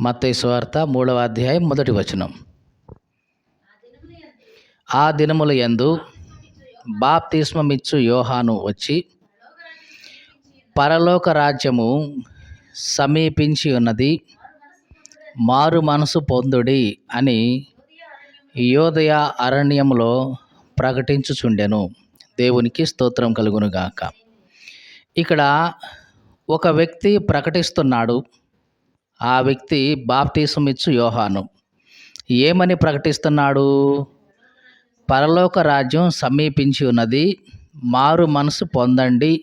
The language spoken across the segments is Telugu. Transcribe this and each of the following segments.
మత్తయి సువార్త మూడవ అధ్యాయం మొదటి వచనం. ఆ దినముల యందు బాప్తిస్మమిచ్చు యోహాను వచ్చి పరలోక రాజ్యము సమీపించి ఉన్నది మారు మనసు పొందుడి అని యోదయ అరణ్యంలో ప్రకటించుచుండెను. దేవునికి స్తోత్రం కలుగునుగాక. ఇక్కడ ఒక వ్యక్తి ప్రకటిస్తున్నాడు. ఆ వ్యక్తి బాప్తీసం ఇచ్చు యోహాను. ఏమని ప్రకటిస్తున్నాడు? పరలోక రాజ్యం సమీపించి ఉన్నది మారు మనసు పొందండి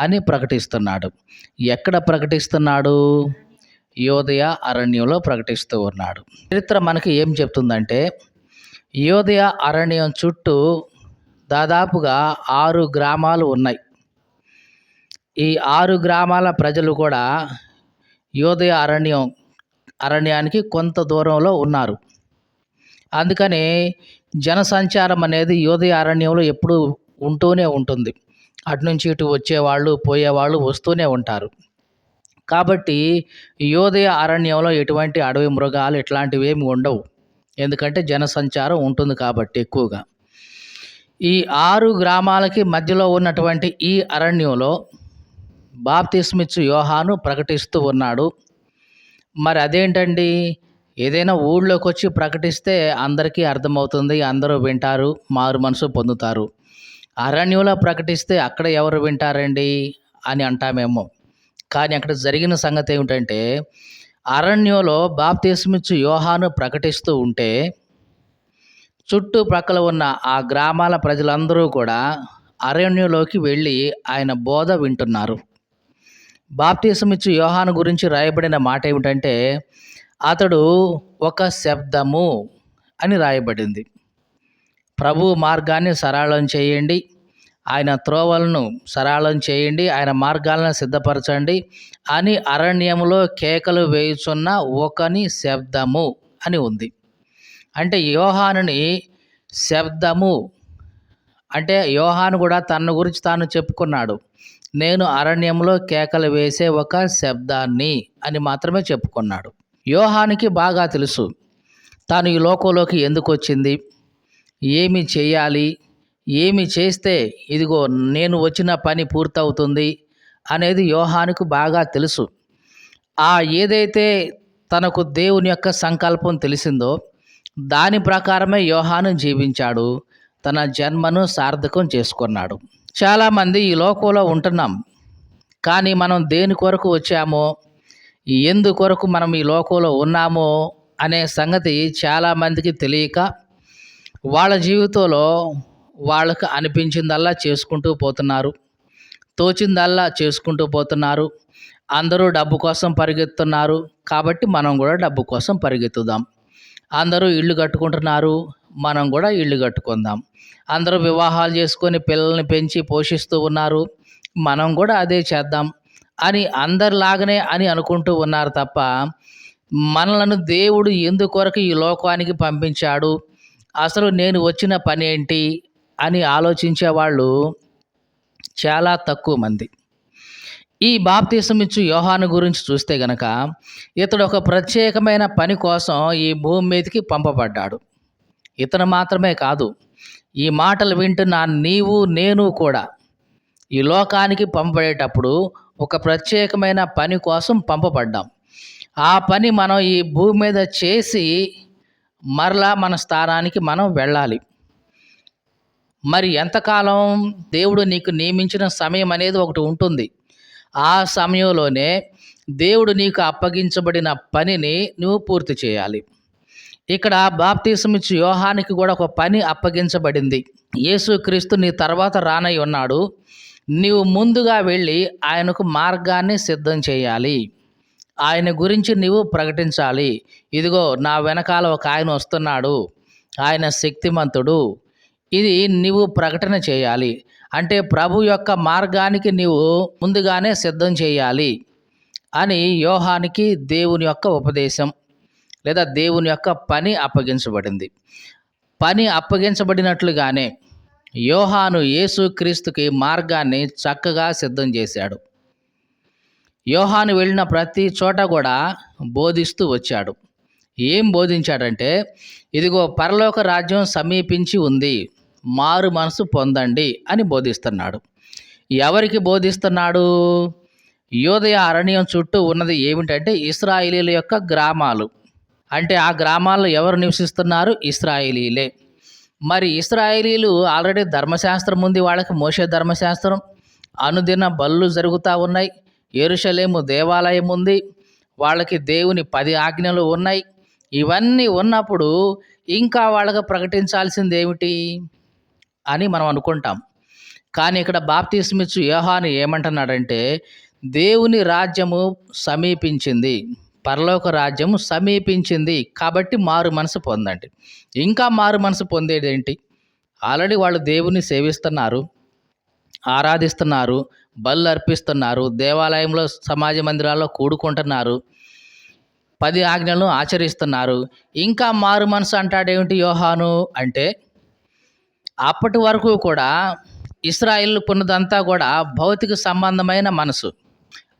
అని ప్రకటిస్తున్నాడు. ఎక్కడ ప్రకటిస్తున్నాడు? యోదయ అరణ్యంలో ప్రకటిస్తూ ఉన్నాడు. చరిత్ర మనకి ఏం చెప్తుందంటే యోదయ అరణ్యం చుట్టూ దాదాపుగా ఆరు గ్రామాలు ఉన్నాయి. ఈ ఆరు గ్రామాల ప్రజలు కూడా యోదయ అరణ్యం అరణ్యానికి కొంత దూరంలో ఉన్నారు. అందుకని జనసంచారం అనేది యోదయ అరణ్యంలో ఎప్పుడు ఉంటూనే ఉంటుంది. అటు నుంచి ఇటు వచ్చేవాళ్ళు పోయేవాళ్ళు వస్తూనే ఉంటారు. కాబట్టి యోదయ అరణ్యంలో ఎటువంటి అడవి మృగాలు ఇట్లాంటివి ఏమి ఉండవు. ఎందుకంటే జనసంచారం ఉంటుంది కాబట్టి ఎక్కువగా. ఈ ఆరు గ్రామాలకి మధ్యలో ఉన్నటువంటి ఈ అరణ్యంలో బాప్తిస్మిచ్చు యోహాను ప్రకటిస్తూ ఉన్నాడు. మరి అదేంటండి? ఏదైనా ఊళ్ళోకి వచ్చి ప్రకటిస్తే అందరికీ అర్థమవుతుంది అందరూ వింటారు మారు మనసు పొందుతారు. అరణ్యంలో ప్రకటిస్తే అక్కడ ఎవరు వింటారండి? అని అంటామేమో. కానీ అక్కడ జరిగిన సంగతి ఏమిటంటే అరణ్యంలో బాప్తిస్మిచ్చు యోహాను ప్రకటిస్తూ ఉంటే చుట్టుప్రక్కల ఉన్న ఆ గ్రామాల ప్రజలందరూ కూడా అరణ్యంలోకి వెళ్ళి ఆయన బోధ వింటున్నారు. బాప్తిసమిచ్చు యోహాను గురించి రాయబడిన మాట ఏమిటంటే అతడు ఒక శబ్దము అని రాయబడింది. ప్రభు మార్గాన్ని సరళం చేయండి. ఆయన త్రోవలను సరళం చేయండి. ఆయన మార్గాలను సిద్ధపరచండి అని అరణ్యములో కేకలు వేయుచున్న ఒకని శబ్దము అని ఉంది. అంటే యోహానుని శబ్దము అంటే యోహాను కూడా తన గురించి తాను చెప్పుకున్నాడు. నేను అరణ్యంలో కేకలు వేసే ఒక శబ్దాన్ని అని మాత్రమే చెప్పుకున్నాడు. యోహానికి బాగా తెలుసు తాను ఈ లోకంలోకి ఎందుకు వచ్చింది? ఏమి చేయాలి? ఏమి చేస్తే ఇదిగో నేను వచ్చిన పని పూర్తవుతుంది అనేది యోహానికి బాగా తెలుసు. ఆ ఏదైతే తనకు దేవుని యొక్క సంకల్పం తెలిసిందో దాని ప్రకారమే యోహాను జీవించాడు తన జన్మను సార్థకం చేసుకున్నాడు. చాలామంది ఈ లోకంలో ఉంటున్నాం. కానీ మనం దేని కొరకు వచ్చామో ఎందుకొరకు మనం ఈ లోకంలో ఉన్నామో అనే సంగతి చాలామందికి తెలియక వాళ్ళ జీవితంలో వాళ్ళకు అనిపించిందల్లా చేసుకుంటూ పోతున్నారు. తోచిందల్లా చేసుకుంటూ పోతున్నారు. అందరూ డబ్బు కోసం పరిగెత్తున్నారు. కాబట్టి మనం కూడా డబ్బు కోసం పరిగెత్తుదాం. అందరూ ఇల్లు కట్టుకుంటున్నారు. మనం కూడా ఇల్లు కట్టుకుందాం. అందరూ వివాహాలు చేసుకొని పిల్లల్ని పెంచి పోషిస్తూ ఉన్నారు. మనం కూడా అదే చేద్దాం అని అందరిలాగానే అని అనుకుంటూ ఉన్నారు తప్ప మనలను దేవుడు ఎందుకొరకు ఈ లోకానికి పంపించాడు. అసలు నేను వచ్చిన పని ఏంటి అని ఆలోచించే వాళ్ళు చాలా తక్కువ మంది. ఈ బాప్తీసం ఇచ్చు యోహాను గురించి చూస్తే గనక ఇతడు ఒక ప్రత్యేకమైన పని కోసం ఈ భూమి మీదకి పంపబడ్డాడు. ఇతను మాత్రమే కాదు ఈ మాటలు వింటున్న నీవు నేను కూడా. ఈ లోకానికి పంపబడేటప్పుడు ఒక ప్రత్యేకమైన పని కోసం పంపబడ్డాం. ఆ పని మనం ఈ భూమి మీద చేసి మరలా మన స్థానానికి మనం వెళ్ళాలి. మరి ఎంతకాలం దేవుడు నీకు నియమించిన సమయం అనేది ఒకటి ఉంటుంది. ఆ సమయంలోనే దేవుడు నీకు అప్పగించబడిన పనిని నువ్వు పూర్తి చేయాలి. ఇక్కడ బాప్తీసమిచ్చి యోహానికి కూడా ఒక పని అప్పగించబడింది. యేసుక్రీస్తు నీ తర్వాత రానై ఉన్నాడు. నీవు ముందుగా వెళ్ళి ఆయనకు మార్గాన్ని సిద్ధం చేయాలి. ఆయన గురించి నీవు ప్రకటించాలి. ఇదిగో నా వెనకాల ఒక ఆయన వస్తున్నాడు. ఆయన శక్తిమంతుడు. ఇది నీవు ప్రకటన చేయాలి. అంటే ప్రభు యొక్క మార్గానికి నీవు ముందుగానే సిద్ధం చేయాలి అని యోహానికి దేవుని యొక్క ఉపదేశం. లేదా దేవుని యొక్క పని అప్పగించబడింది. పని అప్పగించబడినట్లుగానే యోహాను యేసుక్రీస్తుకి మార్గాన్ని చక్కగా సిద్ధం చేశాడు. యోహాను వెళ్ళిన ప్రతి చోట కూడా బోధిస్తూ వచ్చాడు. ఏం బోధించాడంటే ఇదిగో పరలోక రాజ్యం సమీపించి ఉంది మారు మనసు పొందండి అని బోధిస్తున్నాడు. ఎవరికి బోధిస్తున్నాడు? యోదయ అరణ్యం చుట్టూ ఉన్నది ఏమిటంటే ఇస్రాయిలీల యొక్క గ్రామాలు. అంటే ఆ గ్రామాల్లో ఎవరు నివసిస్తున్నారు? ఇస్రాయేలీలే. మరి ఇస్రాయేలీలు ఆల్రెడీ ధర్మశాస్త్రం ఉంది వాళ్ళకి మోసే ధర్మశాస్త్రం. అనుదిన బళ్ళు జరుగుతూ ఉన్నాయి. ఎరుషలేము దేవాలయం ఉంది. వాళ్ళకి దేవుని పది ఆజ్ఞలు ఉన్నాయి. ఇవన్నీ ఉన్నప్పుడు ఇంకా వాళ్ళకి ప్రకటించాల్సింది ఏమిటి అని మనం అనుకుంటాం. కానీ ఇక్కడ బాప్తిస్మిచ్చు యోహాను ఏమంటున్నాడంటే దేవుని రాజ్యము సమీపించింది. పరలోక రాజ్యము సమీపించింది కాబట్టి మారు మనసు పొందండి. ఇంకా మారు మనసు పొందేది ఏంటి? ఆల్రెడీ వాళ్ళు దేవుని సేవిస్తున్నారు ఆరాధిస్తున్నారు బళ్ళు అర్పిస్తున్నారు దేవాలయంలో సమాజ మందిరాల్లో కూడుకుంటున్నారు పది ఆజ్ఞలను ఆచరిస్తున్నారు. ఇంకా మారు మనసు అంటాడేమిటి యోహాను అంటే అప్పటి వరకు కూడా ఇస్రాయిల్ కొన్నదంతా కూడా భౌతిక సంబంధమైన మనసు.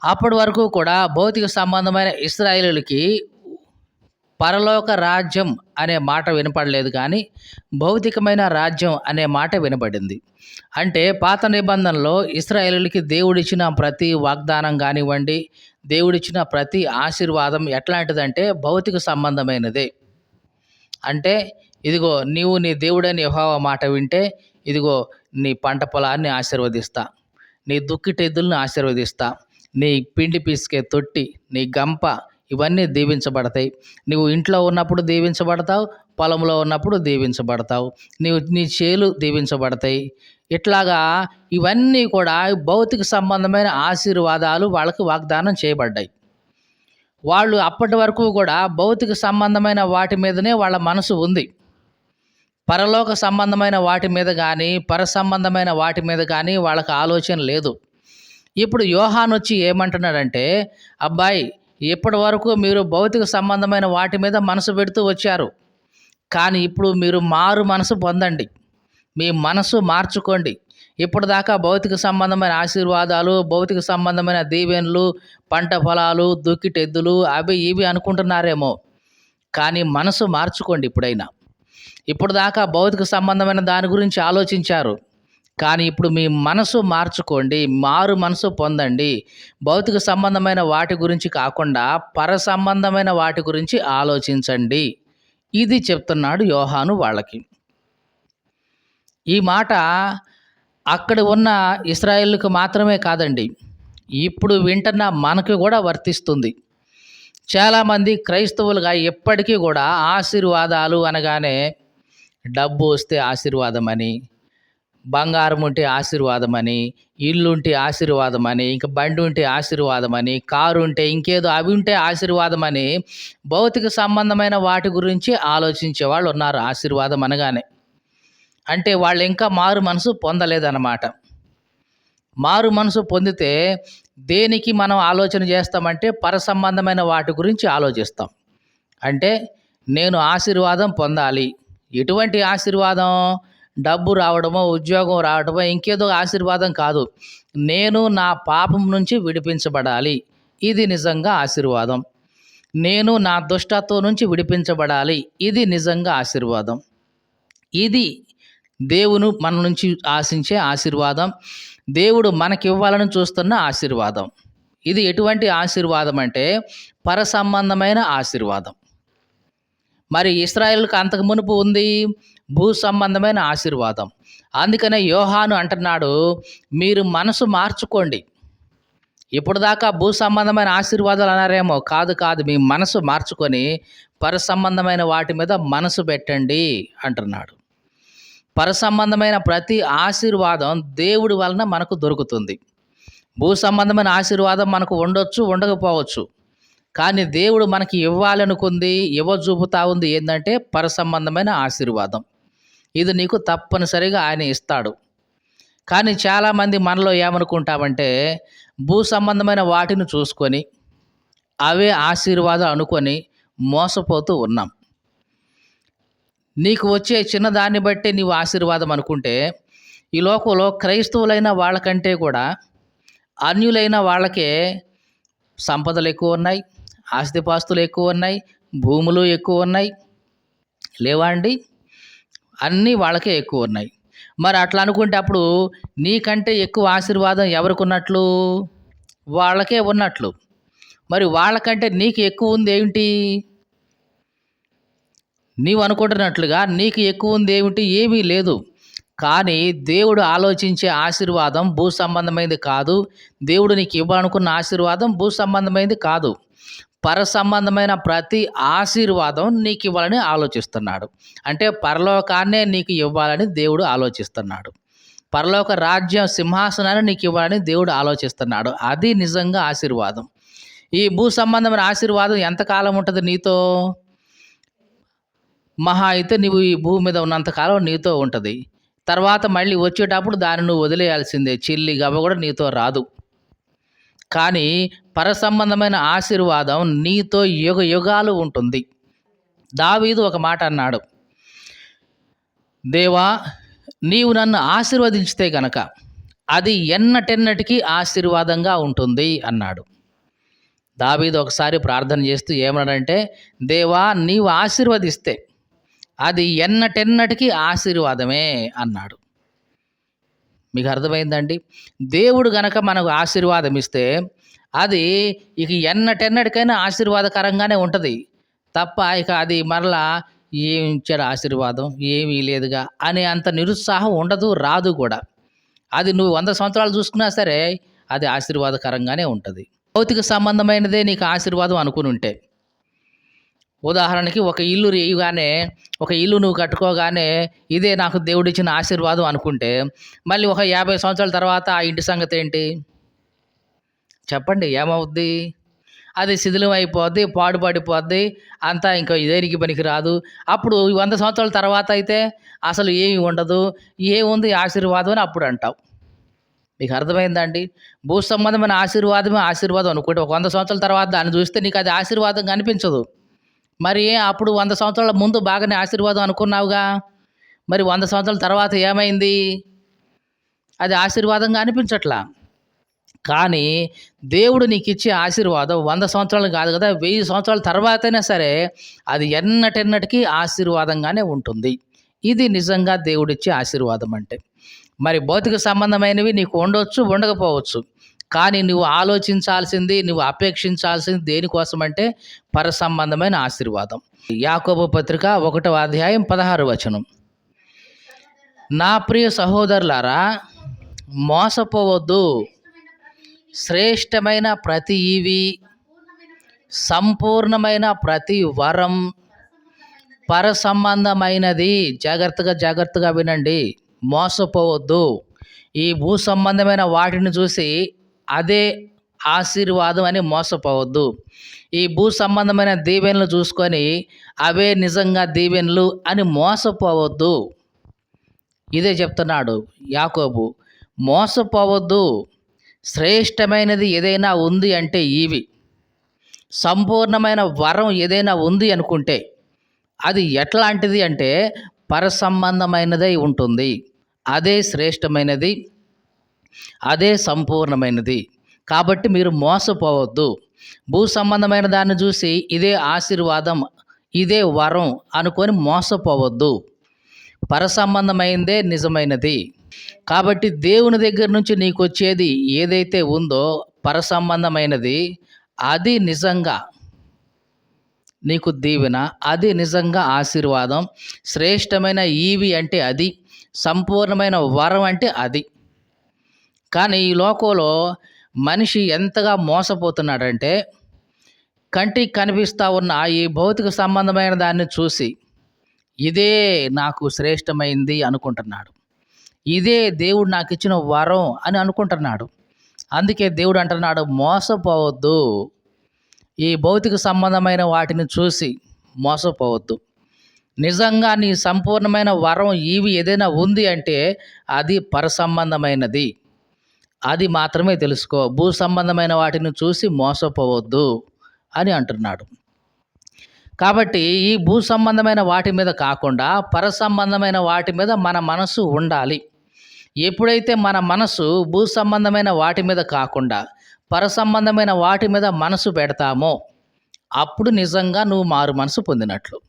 అప్పటి వరకు కూడా భౌతిక సంబంధమైన ఇస్రాయిలులకి పరలోక రాజ్యం అనే మాట వినపడలేదు కానీ భౌతికమైన రాజ్యం అనే మాట వినపడింది. అంటే పాత నిబంధనలో ఇస్రాయేలీలకి దేవుడిచ్చిన ప్రతి వాగ్దానం కానివ్వండి దేవుడిచ్చిన ప్రతి ఆశీర్వాదం ఎట్లాంటిదంటే భౌతిక సంబంధమైనదే. అంటే ఇదిగో నీవు నీ దేవుడని యహోవ మాట వింటే ఇదిగో నీ పంట పొలాన్ని ఆశీర్వదిస్తా నీ దుక్కిటెద్దులను ఆశీర్వదిస్తా నీ పిండి పిసికే తొట్టి నీ గంప ఇవన్నీ దీవించబడతాయి. నువ్వు ఇంట్లో ఉన్నప్పుడు దీవించబడతావు పొలంలో ఉన్నప్పుడు దీవించబడతావు. నీవు నీ చేలు దీవించబడతాయి. ఇట్లాగా ఇవన్నీ కూడా భౌతిక సంబంధమైన ఆశీర్వాదాలు వాళ్ళకి వాగ్దానం చేయబడ్డాయి. వాళ్ళు అప్పటి వరకు కూడా భౌతిక సంబంధమైన వాటి మీదనే వాళ్ళ మనసు ఉంది. పరలోక సంబంధమైన వాటి మీద కానీ పర సంబంధమైన వాటి మీద కానీ వాళ్ళకి ఆలోచన లేదు. ఇప్పుడు యోహాన్ వచ్చి ఏమంటున్నాడంటే అబ్బాయి ఇప్పటి వరకు మీరు భౌతిక సంబంధమైన వాటి మీద మనసు పెడుతూ వచ్చారు. కానీ ఇప్పుడు మీరు మారు మనసు పొందండి. మీ మనసు మార్చుకోండి. ఇప్పుడు దాకా భౌతిక సంబంధమైన ఆశీర్వాదాలు భౌతిక సంబంధమైన దీవెనలు పంట పొలాలు దుక్కిటెద్దులు అవి ఇవి అనుకుంటున్నారేమో. కానీ మనసు మార్చుకోండి ఇప్పుడైనా. ఇప్పుడు దాకా భౌతిక సంబంధమైన దాని గురించి ఆలోచించారు. కానీ ఇప్పుడు మీ మనసు మార్చుకోండి మారు మనసు పొందండి. భౌతిక సంబంధమైన వాటి గురించి కాకుండా పర సంబంధమైన వాటి గురించి ఆలోచించండి. ఇది చెప్తున్నాడు యోహాను వాళ్ళకి. ఈ మాట అక్కడ ఉన్న ఇస్రాయేల్కి మాత్రమే కాదండి. ఇప్పుడు వింటున్న మనకు కూడా వర్తిస్తుంది. చాలామంది క్రైస్తవులుగా ఎప్పటికీ కూడా ఆశీర్వాదాలు అనగానే డబ్బు వస్తే ఆశీర్వాదం అని బంగారం ఉంటే ఆశీర్వాదం అని ఇల్లు ఉంటే ఆశీర్వాదం అని ఇంకా బండి ఉంటే ఆశీర్వాదం అని కారు ఉంటే ఇంకేదో అవి ఉంటే ఆశీర్వాదం అని భౌతిక సంబంధమైన వాటి గురించి ఆలోచించే వాళ్ళు ఉన్నారు ఆశీర్వాదం అనగానే. అంటే వాళ్ళు ఇంకా మారు మనసు పొందలేదన్నమాట. మారు మనసు పొందితే దేనికి మనం ఆలోచన చేస్తామంటే పర సంబంధమైన వాటి గురించి ఆలోచిస్తాం. అంటే నేను ఆశీర్వాదం పొందాలి. ఎటువంటి ఆశీర్వాదం? డబ్బు రావడమో ఉద్యోగం రావడమో ఇంకేదో ఆశీర్వాదం కాదు. నేను నా పాపం నుంచి విడిపించబడాలి. ఇది నిజంగా ఆశీర్వాదం. నేను నా దుష్టత్వం నుంచి విడిపించబడాలి. ఇది నిజంగా ఆశీర్వాదం. ఇది దేవును మన నుంచి ఆశించే ఆశీర్వాదం. దేవుడు మనకి ఇవ్వాలని చూస్తున్న ఆశీర్వాదం. ఇది ఎటువంటి ఆశీర్వాదం అంటే పర సంబంధమైన ఆశీర్వాదం. మరి ఇస్రాయల్కి అంతకు మునుపు ఉంది. భూ సంబంధమైన ఆశీర్వాదం. అందుకనే యోహాను అంటున్నాడు మీరు మనసు మార్చుకోండి. ఇప్పుడు దాకా భూ సంబంధమైన ఆశీర్వాదాలు అన్నారేమో? కాదు కాదు. మీ మనసు మార్చుకొని పర సంబంధమైన వాటి మీద మనసు పెట్టండి అంటున్నాడు. పర సంబంధమైన ప్రతి ఆశీర్వాదం దేవుడి వలన మనకు దొరుకుతుంది. భూ సంబంధమైన ఆశీర్వాదం మనకు ఉండొచ్చు ఉండకపోవచ్చు. కానీ దేవుడు మనకి ఇవ్వాలనుకుంది ఇవ్వ చూపుతా ఉంది ఏంటంటే పర సంబంధమైన ఆశీర్వాదం. ఇది నీకు తప్పనిసరిగా ఆయన ఇస్తాడు. కానీ చాలామంది మనలో ఏమనుకుంటామంటే భూ సంబంధమైన వాటిని చూసుకొని అవే ఆశీర్వాదం అనుకొని మోసపోతూ ఉన్నాం. నీకు వచ్చే చిన్నదాన్ని బట్టి నీవు ఆశీర్వాదం అనుకుంటే ఈ లోకంలో క్రైస్తవులైన వాళ్ళకంటే కూడా అన్యులైన వాళ్ళకే సంపదలు ఎక్కువ ఉన్నాయి ఆస్తిపాస్తులు ఎక్కువ ఉన్నాయి భూములు ఎక్కువ ఉన్నాయి. లేవా అండి? అన్నీ వాళ్ళకే ఎక్కువ ఉన్నాయి. మరి అట్లా అనుకుంటే అప్పుడు నీకంటే ఎక్కువ ఆశీర్వాదం ఎవరికి ఉన్నట్లు వాళ్ళకే ఉన్నట్లు. మరి వాళ్ళకంటే నీకు ఎక్కువ ఉంది ఏమిటి? నీవు అనుకుంటున్నట్లుగా నీకు ఎక్కువ ఉంది ఏమిటి? ఏమీ లేదు. కానీ దేవుడు ఆలోచించే ఆశీర్వాదం భూ సంబంధమైనది కాదు. దేవుడు నీకు ఇవ్వాలనుకున్న ఆశీర్వాదం భూ సంబంధమైనది కాదు. పర సంబంధమైన ప్రతి ఆశీర్వాదం నీకు ఇవ్వాలని ఆలోచిస్తున్నాడు. అంటే పరలోకాన్నే నీకు ఇవ్వాలని దేవుడు ఆలోచిస్తున్నాడు. పరలోక రాజ్యం సింహాసనాన్ని నీకు ఇవ్వాలని దేవుడు ఆలోచిస్తున్నాడు. అది నిజంగా ఆశీర్వాదం. ఈ భూ సంబంధమైన ఆశీర్వాదం ఎంతకాలం ఉంటుంది నీతో? మహా అయితే నువ్వు ఈ భూమి మీద ఉన్నంతకాలం నీతో ఉంటుంది. తర్వాత మళ్ళీ వచ్చేటప్పుడు దాన్ని నువ్వు వదిలేయాల్సిందే. చిల్లి గవ్వ కూడా నీతో రాదు. కానీ పరసంబంధమైన ఆశీర్వాదం నీతో యుగ యుగాలు ఉంటుంది. దావీదు ఒక మాట అన్నాడు దేవా నీవు నన్ను ఆశీర్వదించితే గనక అది ఎన్నటెన్నటికీ ఆశీర్వాదంగా ఉంటుంది అన్నాడు. దావీదు ఒకసారి ప్రార్థన చేస్తూ ఏమన్నాడంటే దేవా నీవు ఆశీర్వదిస్తే అది ఎన్నటెన్నటికీ ఆశీర్వాదమే అన్నాడు. మీకు అర్థమైందండి? దేవుడు గనక మనకు ఆశీర్వాదం ఇస్తే అది ఇక ఎన్నటెన్నటికైనా ఆశీర్వాదకరంగానే ఉంటుంది. తప్ప ఇక అది మరలా ఏమి ఇచ్చాడు ఆశీర్వాదం? ఏమీ లేదుగా అనే అంత నిరుత్సాహం ఉండదు రాదు కూడా. అది నువ్వు వంద సంవత్సరాలు చూసుకున్నా సరే అది ఆశీర్వాదకరంగానే ఉంటుంది. భౌతిక సంబంధమైనదే నీకు ఆశీర్వాదం అనుకుని ఉంటే. ఉదాహరణకి ఒక ఇల్లు రేయగానే ఒక ఇల్లు నువ్వు కట్టుకోగానే ఇదే నాకు దేవుడిచ్చిన ఆశీర్వాదం అనుకుంటే మళ్ళీ ఒక యాభై సంవత్సరాల తర్వాత ఆ ఇంటి సంగతి ఏంటి? చెప్పండి ఏమవుద్ది? అది శిథిలం అయిపోద్ది పాడుపడిపోద్ది అంతా ఇంకా దేనికి పనికి రాదు అప్పుడు వంద సంవత్సరాల తర్వాత అయితే అసలు ఏమి ఉండదు. ఏముంది ఆశీర్వాదం అని అప్పుడు అంటావు. మీకు అర్థమైందండి? భూ సంబంధమైన ఆశీర్వాదమే ఆశీర్వాదం అనుకుంటే ఒక వంద సంవత్సరాల తర్వాత దాన్ని చూస్తే నీకు అది ఆశీర్వాదం కనిపించదు. మరి అప్పుడు వంద సంవత్సరాల ముందు బాగానే ఆశీర్వాదం అనుకున్నావుగా? మరి వంద సంవత్సరాల తర్వాత ఏమైంది? అది ఆశీర్వాదంగా అనిపించట్లా. కానీ దేవుడు నీకు ఇచ్చే ఆశీర్వాదం వంద సంవత్సరాలు కాదు కదా వెయ్యి సంవత్సరాల తర్వాతైనా సరే అది ఎన్నటెన్నటికీ ఆశీర్వాదంగానే ఉంటుంది. ఇది నిజంగా దేవుడిచ్చే ఆశీర్వాదం అంటే. మరి భౌతిక సంబంధమైనవి నీకు ఉండొచ్చు ఉండకపోవచ్చు. కానీ నువ్వు ఆలోచించాల్సింది నువ్వు అపేక్షించాల్సింది దేనికోసం అంటే పర సంబంధమైన ఆశీర్వాదం. యాకోబు పత్రిక ఒకటవ అధ్యాయం పదహారు వచనం. నా ప్రియ సహోదరులారా మోసపోవద్దు. శ్రేష్టమైన ప్రతి ఈవి సంపూర్ణమైన ప్రతి వరం పర సంబంధమైనది జాగ్రత్తగా జాగ్రత్తగా వినండి. మోసపోవద్దు. ఈ భూ సంబంధమైన వాటిని చూసి అదే ఆశీర్వాదం అని మోసపోవద్దు. ఈ భూ సంబంధమైన దీవెనలు చూసుకొని అవే నిజంగా దీవెనలు అని మోసపోవద్దు. ఇదే చెప్తున్నాడు యాకోబు. మోసపోవద్దు. శ్రేష్టమైనది ఏదైనా ఉంది అంటే ఇవి. సంపూర్ణమైన వరం ఏదైనా ఉంది అనుకుంటే అది ఎట్లాంటిది అంటే పరసంబంధమైనదై ఉంటుంది. అదే శ్రేష్టమైనది అదే సంపూర్ణమైనది. కాబట్టి మీరు మోసపోవద్దు. భూ సంబంధమైన దాన్ని చూసి ఇదే ఆశీర్వాదం ఇదే వరం అనుకొని మోసపోవద్దు. పర సంబంధమైందే నిజమైనది. కాబట్టి దేవుని దగ్గర నుంచి నీకు వచ్చేది ఏదైతే ఉందో పరసంబంధమైనది అది నిజంగా నీకు దీవెన అది నిజంగా ఆశీర్వాదం. శ్రేష్టమైన ఈవి అంటే అది సంపూర్ణమైన వరం అంటే అది. కానీ ఈ లోకంలో మనిషి ఎంతగా మోసపోతున్నాడంటే కంటికి కనిపిస్తూ ఉన్న ఈ భౌతిక సంబంధమైన దాన్ని చూసి ఇదే నాకు శ్రేష్టమైంది అనుకుంటున్నాడు. ఇదే దేవుడు నాకు ఇచ్చిన వరం అని అనుకుంటున్నాడు. అందుకే దేవుడు అంటున్నాడు మోసపోవద్దు. ఈ భౌతిక సంబంధమైన వాటిని చూసి మోసపోవద్దు. నిజంగా నీ సంపూర్ణమైన వరం ఇవి ఏదైనా ఉంది అంటే అది పర సంబంధమైనది అది మాత్రమే తెలుసుకో. భూ సంబంధమైన వాటిని చూసి మోసపోవద్దు అని అంటున్నాడు. కాబట్టి ఈ భూ సంబంధమైన వాటి మీద కాకుండా పర సంబంధమైన వాటి మీద మన మనసు ఉండాలి. ఎప్పుడైతే మన మనసు భూ సంబంధమైన వాటి మీద కాకుండా పర సంబంధమైన వాటి మీద మనసు పెడతామో అప్పుడు నిజంగా నువ్వు మారు మనసు పొందినట్లు.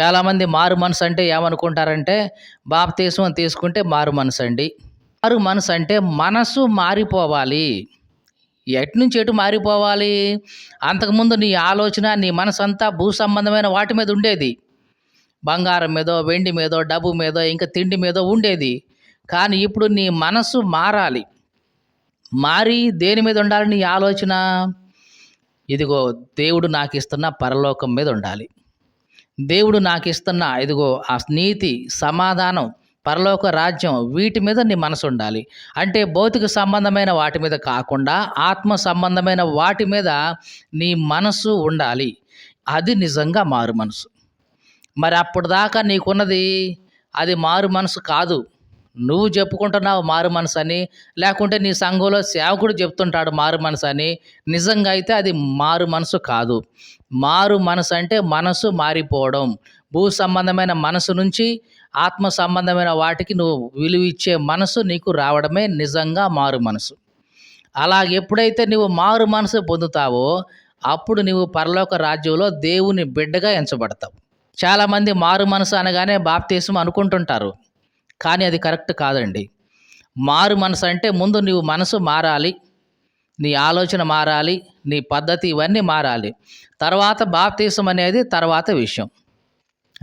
చాలామంది మారు మనసు అంటే ఏమనుకుంటారంటే బాప్తీసం తీసుకుంటే మారు మనసు అండి మారు మనసు అంటే మనసు మారిపోవాలి. ఎటు నుంచి ఎటు మారిపోవాలి? అంతకుముందు నీ ఆలోచన నీ మనసు అంతా భూ సంబంధమైన వాటి మీద ఉండేది. బంగారం మీదో వెండి మీదో డబ్బు మీదో ఇంకా తిండి మీదో ఉండేది. కానీ ఇప్పుడు నీ మనసు మారాలి. మారి దేని మీద ఉండాలి నీ ఆలోచన? ఇదిగో దేవుడు నాకు ఇస్తున్న పరలోకం మీద ఉండాలి. దేవుడు నాకు ఇస్తున్న ఇదిగో ఆ నీతి సమాధానం పరలోక రాజ్యం వీటి మీద నీ మనసు ఉండాలి. అంటే భౌతిక సంబంధమైన వాటి మీద కాకుండా ఆత్మ సంబంధమైన వాటి మీద నీ మనసు ఉండాలి. అది నిజంగా మారు మనసు. మరి అప్పుడు దాకా నీకున్నది అది మారు మనసు కాదు. నువ్వు చెప్పుకుంటున్నావు మారు మనసు అని లేకుంటే నీ సంఘంలో సేవకుడు చెప్తుంటాడు మారు మనసు అని నిజంగా అయితే అది మారు మనసు కాదు. మారు మనసు అంటే మనసు మారిపోవడం. భూ సంబంధమైన మనసు నుంచి ఆత్మ సంబంధమైన వాటికి నువ్వు విలువ ఇచ్చే మనసు నీకు రావడమే నిజంగా మారు మనసు. అలాగ ఎప్పుడైతే నువ్వు మారు మనసు పొందుతావో అప్పుడు నువ్వు పరలోక రాజ్యంలో దేవుని బిడ్డగా ఎంచబడతావు. చాలామంది మారు మనసు అనగానే బాప్తీసం అనుకుంటుంటారు. కానీ అది కరెక్ట్ కాదండి. మారు మనసు అంటే ముందు నువ్వు మనసు మారాలి నీ ఆలోచన మారాలి నీ పద్ధతి ఇవన్నీ మారాలి. తర్వాత బాప్తీసం అనేది తర్వాత విషయం.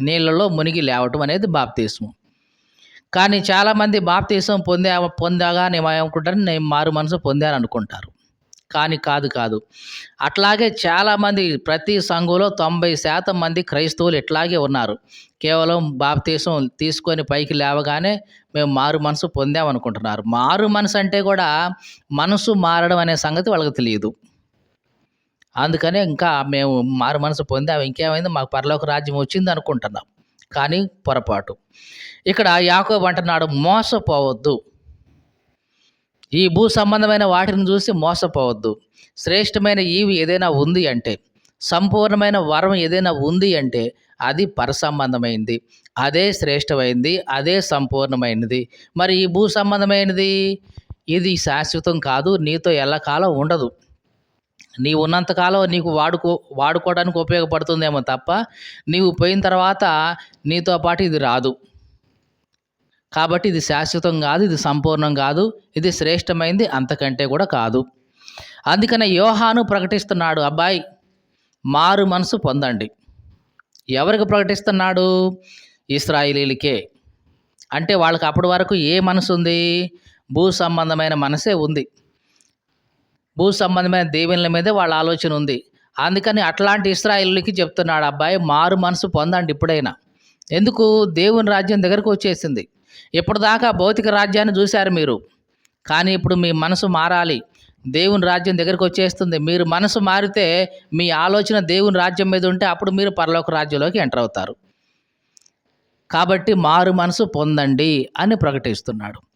నీళ్ళలో మునిగి లేవటం అనేది బాప్తీసం కానీ చాలామంది బాప్తీసం పొందా పొందాగా నేను ఏమనుకుంటారు? నేను మారు మనసు పొందాను అనుకుంటారు. కానీ కాదు కాదు. అట్లాగే చాలామంది ప్రతి సంఘంలో తొంభై శాతం మంది క్రైస్తవులు ఇట్లాగే ఉన్నారు. కేవలం బాప్తీసం తీసుకొని పైకి లేవగానే మేము మారు మనసు పొందామనుకుంటున్నారు. మారు మనసు అంటే కూడా మనసు మారడం అనే సంగతి వాళ్ళకి తెలియదు. అందుకనే ఇంకా మేము మారు మనసు పొందాము ఇంకేమైంది? మాకు పరలోక రాజ్యం వచ్చింది అనుకుంటున్నాం. కానీ పొరపాటు. ఇక్కడ యాకోబు అంటున్నాడు మోసపోవద్దు. ఈ భూ సంబంధమైన వాటిని చూసి మోసపోవద్దు. శ్రేష్టమైన ఈవి ఏదైనా ఉంది అంటే సంపూర్ణమైన వరం ఏదైనా ఉంది అంటే అది పరసంబంధమైంది. అదే శ్రేష్టమైంది అదే సంపూర్ణమైనది మరి ఈ భూ సంబంధమైనది? ఇది శాశ్వతం కాదు నీతో ఎల్లకాలం ఉండదు. నీవు ఉన్నంతకాలం నీకు వాడుకో వాడుకోవడానికి ఉపయోగపడుతుందేమో తప్ప నీవు పోయిన తర్వాత నీతో పాటు ఇది రాదు. కాబట్టి ఇది శాశ్వతం కాదు ఇది సంపూర్ణం కాదు ఇది శ్రేష్టమైంది అంతకంటే కూడా కాదు. అందుకనే యోహాను ప్రకటిస్తున్నాడు అబ్బాయి మారు మనసు పొందండి. ఎవరికి ప్రకటిస్తున్నాడు? ఇస్రాయిలీలకే. అంటే వాళ్ళకి అప్పటి వరకు ఏ మనసు ఉంది? భూ సంబంధమైన మనసే ఉంది. భూ సంబంధమైన దేవుళ్ళ మీద వాళ్ళ ఆలోచన ఉంది. అందుకని అట్లాంటి ఇస్రాయిల్కి చెప్తున్నాడు అబ్బాయి మారు మనసు పొందండి ఇప్పుడైనా. ఎందుకు? దేవుని రాజ్యం దగ్గరకు వచ్చేసింది. ఇప్పటిదాకా భౌతిక రాజ్యాన్ని చూశారు మీరు. కానీ ఇప్పుడు మీ మనసు మారాలి. దేవుని రాజ్యం దగ్గరకు వచ్చేస్తుంది. మీరు మనసు మారితే మీ ఆలోచన దేవుని రాజ్యం మీద ఉంటే అప్పుడు మీరు పరలోక రాజ్యంలోకి ఎంటర్ అవుతారు. కాబట్టి మారు మనసు పొందండి అని ప్రకటిస్తున్నాడు.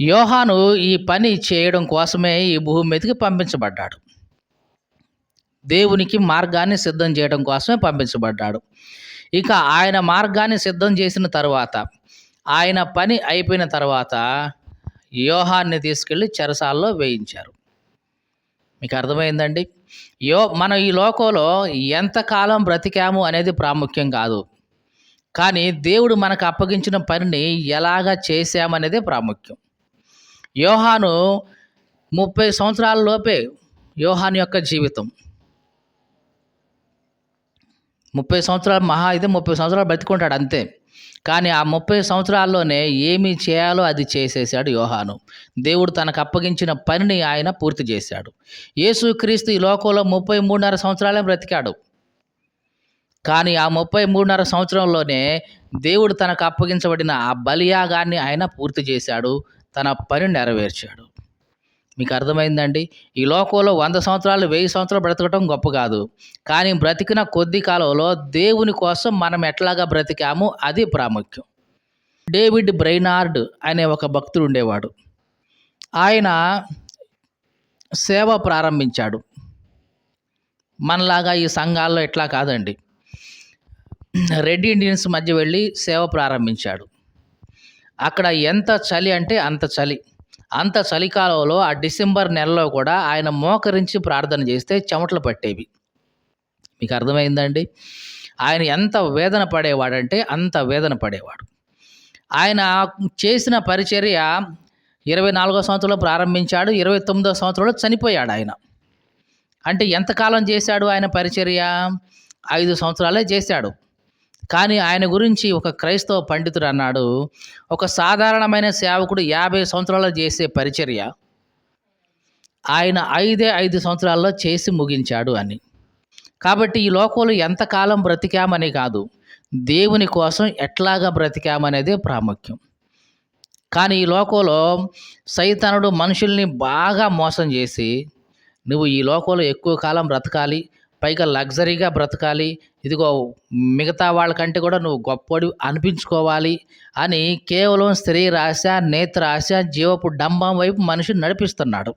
యోహాను ఈ పని చేయడం కోసమే ఈ భూమి మీదకి పంపించబడ్డాడు. దేవునికి మార్గాన్ని సిద్ధం చేయడం కోసమే పంపించబడ్డాడు. ఇక ఆయన మార్గాన్ని సిద్ధం చేసిన తర్వాత ఆయన పని అయిపోయిన తర్వాత యోహాన్ని తీసుకెళ్ళి చెరసాల్లో వేయించారు. మీకు అర్థమైందండి? యో మనం ఈ లోకంలో ఎంతకాలం బ్రతికాము అనేది ప్రాముఖ్యం కాదు. కానీ దేవుడు మనకు అప్పగించిన పనిని ఎలాగ చేశామనేదే ప్రాముఖ్యం. యోహాను ముప్పై సంవత్సరాల లోపే యోహాను యొక్క జీవితం. ముప్పై సంవత్సరాలు మహా అయితే ముప్పై సంవత్సరాలు బ్రతికుంటాడు అంతే. కానీ ఆ ముప్పై సంవత్సరాల్లోనే ఏమి చేయాలో అది చేసేసాడు యోహాను. దేవుడు తనకు అప్పగించిన పనిని ఆయన పూర్తి చేశాడు. యేసుక్రీస్తు ఈ లోకంలో ముప్పై మూడున్నర సంవత్సరాలే బ్రతికాడు. కానీ ఆ ముప్పై మూడున్నర సంవత్సరంలోనే దేవుడు తనకు అప్పగించబడిన ఆ బలియాగాన్ని ఆయన పూర్తి చేశాడు తన పని నెరవేర్చాడు. మీకు అర్థమైందండి? ఈ లోకంలో వంద సంవత్సరాలు వెయ్యి సంవత్సరాలు బ్రతకటం గొప్ప కాదు. కానీ బ్రతికిన కొద్ది కాలంలో దేవుని కోసం మనం ఎట్లాగా బ్రతికాము? అది ప్రాముఖ్యం. డేవిడ్ బ్రైనార్డ్ అనే ఒక భక్తుడు ఉండేవాడు. ఆయన సేవ ప్రారంభించాడు. మనలాగా ఈ సంఘాల్లో ఎట్లా కాదండి? రెడ్ ఇండియన్స్ మధ్య వెళ్ళి సేవ ప్రారంభించాడు. అక్కడ ఎంత చలి అంటే అంత చలి. అంత చలికాలంలో ఆ డిసెంబర్ నెలలో కూడా ఆయన మోకరించి ప్రార్థన చేస్తే చెమటలు పట్టేవి. మీకు అర్థమైందండి? ఆయన ఎంత వేదన పడేవాడంటే అంత వేదన పడేవాడు. ఆయన చేసిన పరిచర్య ఇరవై నాలుగో సంవత్సరంలో ప్రారంభించాడు ఇరవై తొమ్మిదో సంవత్సరంలో చనిపోయాడు ఆయన. అంటే ఎంతకాలం చేశాడు ఆయన పరిచర్య? ఐదు సంవత్సరాలే చేశాడు. కానీ ఆయన గురించి ఒక క్రైస్తవ పండితుడు అన్నాడు ఒక సాధారణమైన సేవకుడు యాభై సంవత్సరాలు చేసే పరిచర్య ఆయన ఐదే ఐదు సంవత్సరాల్లో చేసి ముగించాడు అని. కాబట్టి ఈ లోకంలో ఎంతకాలం బ్రతికామని కాదు దేవుని కోసం ఎట్లాగా బ్రతికామనేదే ప్రాముఖ్యం. కానీ ఈ లోకంలో సైతనుడు మనుషుల్ని బాగా మోసం చేసి నువ్వు ఈ లోకంలో ఎక్కువ కాలం బ్రతకాలి పైగా లగ్జరీగా బ్రతకాలి. ఇదిగో మిగతా వాళ్ళకంటే కూడా నువ్వు గొప్పడు అనిపించుకోవాలి అని కేవలం స్త్రీ రాశ నేత్ర ఆశ జీవపు డంబం వైపు మనిషిని నడిపిస్తున్నాడు.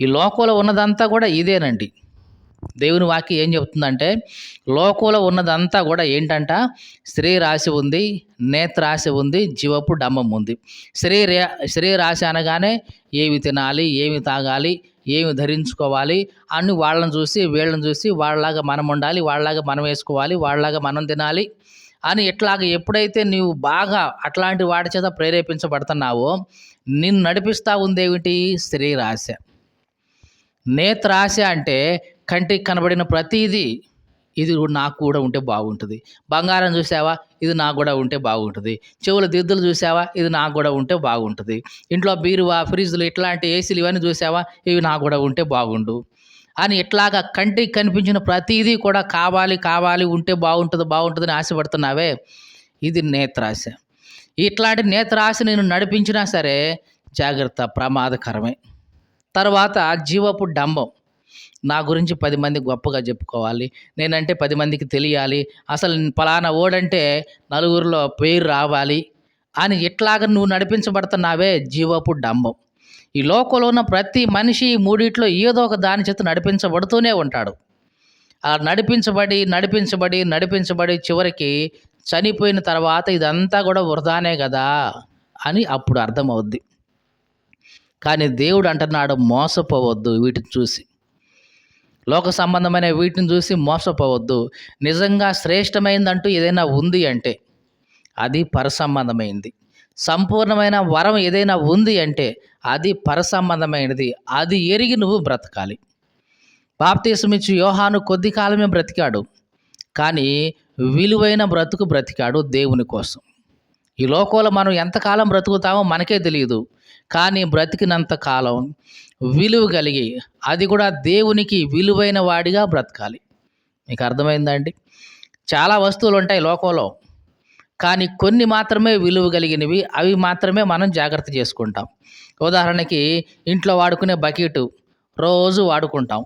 ఈ లోకంలో ఉన్నదంతా కూడా ఇదేనండి. దేవుని వాక్యం ఏం చెబుతుందంటే లోకంలో ఉన్నదంతా కూడా ఏంటంట? స్త్రీ రాశి ఉంది నేత్రాశి ఉంది జీవపు డంబం ఉంది. స్త్రీ రే స్త్రీ రాశి అనగానే ఏమి తినాలి ఏమి తాగాలి ఏమి ధరించుకోవాలి? అని వాళ్ళని చూసి వీళ్ళని చూసి వాళ్ళలాగా మనం ఉండాలి వాళ్ళలాగా మనం వేసుకోవాలి వాళ్ళలాగా మనం తినాలి అని ఇట్లాగ ఎప్పుడైతే నీవు బాగా అట్లాంటి వాటి చేత ప్రేరేపించబడుతున్నావో నిన్ను నడిపిస్తూ ఉందేమిటి? స్త్రీ రాశ నేత్రాశ అంటే కంటికి కనబడిన ప్రతిదీ ఇది కూడా నాకు కూడా ఉంటే బాగుంటుంది. బంగారం చూసావా? ఇది నాకు కూడా ఉంటే బాగుంటుంది. చెవుల దిద్దులు చూసావా? ఇది నాకు కూడా ఉంటే బాగుంటుంది. ఇంట్లో బీరువా ఫ్రిడ్జ్లు ఇట్లాంటి ఏసీలు ఇవన్నీ చూసావా? ఇవి నాకు కూడా ఉంటే బాగుండు. అని ఇట్లాగా కంటికి కనిపించిన ప్రతిదీ కూడా కావాలి కావాలి ఉంటే బాగుంటుంది బాగుంటుందని ఆశపడుతున్నావే? ఇది నేత్రాశ. ఇట్లాంటి నేత్రాశ నేను నడిపించినా సరే జాగ్రత్త ప్రమాదకరమే. తర్వాత జీవపు డంబం. నా గురించి పది మంది గొప్పగా చెప్పుకోవాలి. నేనంటే పది మందికి తెలియాలి. అసలు పలానా ఓడంటే నలుగురిలో పేరు రావాలి అని ఇట్లాగ నువ్వు నడిపించబడుతున్నావే జీవపు డంబం. ఈ లోకంలో ఉన్న ప్రతి మనిషి మూడిట్లో ఏదో ఒక దాని చేత నడిపించబడుతూనే ఉంటాడు. ఆ నడిపించబడి నడిపించబడి నడిపించబడి చివరికి చనిపోయిన తర్వాత ఇదంతా కూడా వృధానే కదా అని అప్పుడు అర్థమవుద్ది. కానీ దేవుడు అంటున్నాడు మోసపోవద్దు వీటిని చూసి. లోక సంబంధమైన వీటిని చూసి మోసపోవద్దు. నిజంగా శ్రేష్టమైందంటూ ఏదైనా ఉంది అంటే అది పరసంబంధమైంది. సంపూర్ణమైన వరం ఏదైనా ఉంది అంటే అది పరసంబంధమైనది. అది ఎరిగి నువ్వు బ్రతకాలి. బాప్తీసమిచ్చి యోహాను కొద్ది కాలమే బ్రతికాడు. కానీ విలువైన బ్రతుకు బ్రతికాడు దేవుని కోసం. ఈ లోకంలో మనం ఎంతకాలం బ్రతుకుతామో మనకే తెలియదు. కానీ బ్రతికినంత కాలం విలువ కలిగి అది కూడా దేవునికి విలువైన వాడిగా బ్రతకాలి. మీకు అర్థమైందండి చాలా వస్తువులు ఉంటాయి లోకంలో కానీ కొన్ని మాత్రమే విలువ కలిగినవి అవి మాత్రమే మనం జాగ్రత్త చేసుకుంటాం. ఉదాహరణకి ఇంట్లో వాడుకునే బకెట్ రోజు వాడుకుంటాం.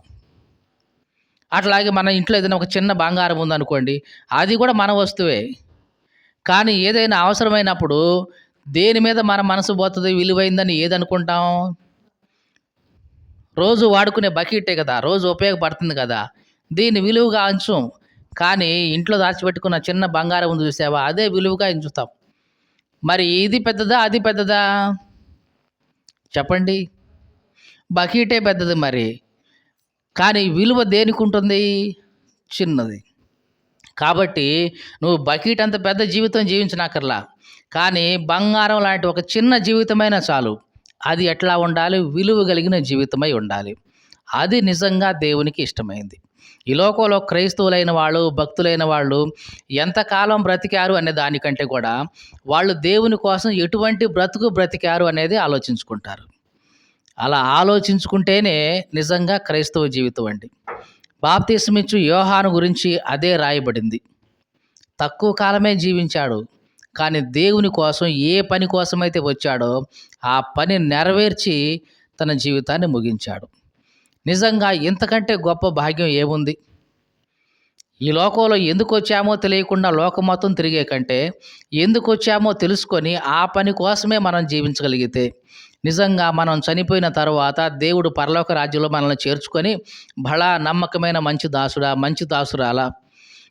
అట్లాగే మన ఇంట్లో ఏదైనా ఒక చిన్న బంగారం ఉందనుకోండి అది కూడా మన వస్తువే. కానీ ఏదైనా అవసరమైనప్పుడు దేని మీద మన మనసు పోతుంది విలువైందని ఏదనుకుంటాం? రోజు వాడుకునే బకెటే కదా రోజు ఉపయోగపడుతుంది కదా. దీని విలువగా అంచం కానీ ఇంట్లో దాచిపెట్టుకున్న చిన్న బంగారం ఉంది చూసావా అదే విలువగా ఎంచుతాం మరి ఇది పెద్దదా అది పెద్దదా? చెప్పండి. బకెటే పెద్దది మరి. కానీ విలువ దేనికి ఉంటుంది చిన్నది. కాబట్టి నువ్వు బకెట్ అంత పెద్ద జీవితం జీవించినాకర్లా. కానీ బంగారం లాంటి ఒక చిన్న జీవితమైనా చాలు. అది ఎట్లా ఉండాలి? విలువ కలిగిన జీవితమై ఉండాలి. అది నిజంగా దేవునికి ఇష్టమైంది. ఈ లోకంలో క్రైస్తవులైన వాళ్ళు భక్తులైన వాళ్ళు ఎంతకాలం బ్రతికారు అనే దానికంటే కూడా వాళ్ళు దేవుని కోసం ఎటువంటి బ్రతుకు బ్రతికారు అనేది ఆలోచించుకుంటారు. అలా ఆలోచించుకుంటేనే నిజంగా క్రైస్తవ జీవితం అండి. బాప్తీసమిచ్చు యోహాను గురించి అదే రాయబడింది. తక్కువ కాలమే జీవించాడు. కానీ దేవుని కోసం ఏ పని కోసమైతే వచ్చాడో ఆ పని నెరవేర్చి తన జీవితాన్ని ముగించాడు. నిజంగా ఇంతకంటే గొప్ప భాగ్యం ఏముంది? ఈ లోకంలో ఎందుకు వచ్చామో తెలియకుండా లోకం మొత్తం తిరిగే కంటే ఎందుకు వచ్చామో తెలుసుకొని ఆ పని కోసమే మనం జీవించగలిగితే నిజంగా మనం చనిపోయిన తర్వాత దేవుడు పరలోక రాజ్యంలో మనల్ని చేర్చుకొని బలా నమ్మకమైన మంచి దాసుడా మంచి దాసురాలా?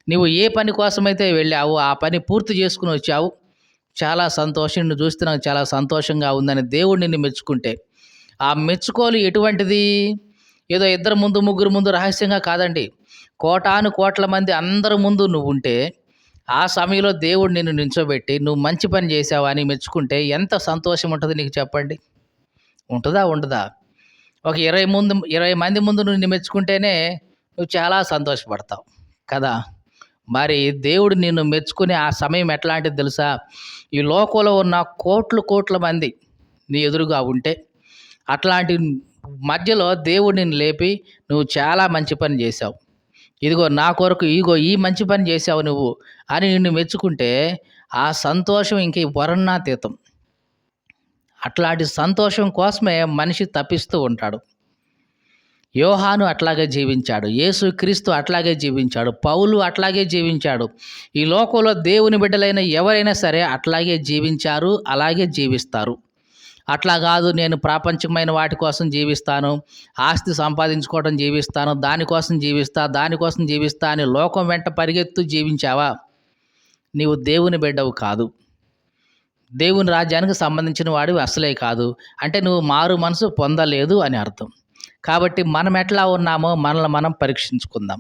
నువ్వు ఏ పని కోసమైతే వెళ్ళావో ఆ పని పూర్తి చేసుకుని వచ్చావు. చాలా సంతోషం. నువ్వు చూస్తే నాకు చాలా సంతోషంగా ఉందని దేవుడు నిన్ను మెచ్చుకుంటే. ఆ మెచ్చుకోలు ఎటువంటిది? ఏదో ఇద్దరు ముందు ముగ్గురు ముందు రహస్యంగా కాదండి. కోటాను కోట్ల మంది అందరి ముందు నువ్వు ఉంటే ఆ సమయంలో దేవుడు నిన్ను నించోబెట్టి నువ్వు మంచి పని చేసావా అని మెచ్చుకుంటే ఎంత సంతోషం ఉంటుంది నీకు చెప్పండి? ఉంటుందా? ఉండదా? ఒక ఇరవై ముందు ఇరవై మంది ముందు నిన్ను మెచ్చుకుంటేనే నువ్వు చాలా సంతోషపడతావు కదా? మరి దేవుడు నిన్ను మెచ్చుకునే ఆ సమయం ఎట్లాంటిది తెలుసా? ఈ లోకంలో ఉన్న కోట్లు కోట్ల మంది నీ ఎదురుగా ఉంటే అట్లాంటి మధ్యలో దేవుడు నిన్ను లేపి నువ్వు చాలా మంచి పని చేశావు. ఇదిగో నా కొరకు ఇగో ఈ మంచి పని చేశావు నువ్వు అని నిన్ను మెచ్చుకుంటే ఆ సంతోషం ఇంక వర్ణాతీతం అట్లాంటి సంతోషం కోసమే మనిషి తప్పిస్తూ ఉంటాడు. యోహాను అట్లాగే జీవించాడు యేసుక్రీస్తు అట్లాగే జీవించాడు పౌలు అట్లాగే జీవించాడు. ఈ లోకంలో దేవుని బిడ్డలైన ఎవరైనా సరే అట్లాగే జీవించారు అలాగే జీవిస్తారు. అట్లా కాదు నేను ప్రాపంచికమైన వాటి కోసం జీవిస్తాను ఆస్తి సంపాదించుకోవడం జీవిస్తాను దానికోసం జీవిస్తా దానికోసం జీవిస్తా అని లోకం వెంట పరిగెత్తు జీవించావా? నీవు దేవుని బిడ్డవు కాదు. దేవుని రాజ్యానికి సంబంధించిన వాడివి అసలే కాదు. అంటే నువ్వు మారు మనసు పొందలేదు అని అర్థం. కాబట్టి మనం ఎట్లా ఉన్నామో మనల్ని మనం పరీక్షించుకుందాం.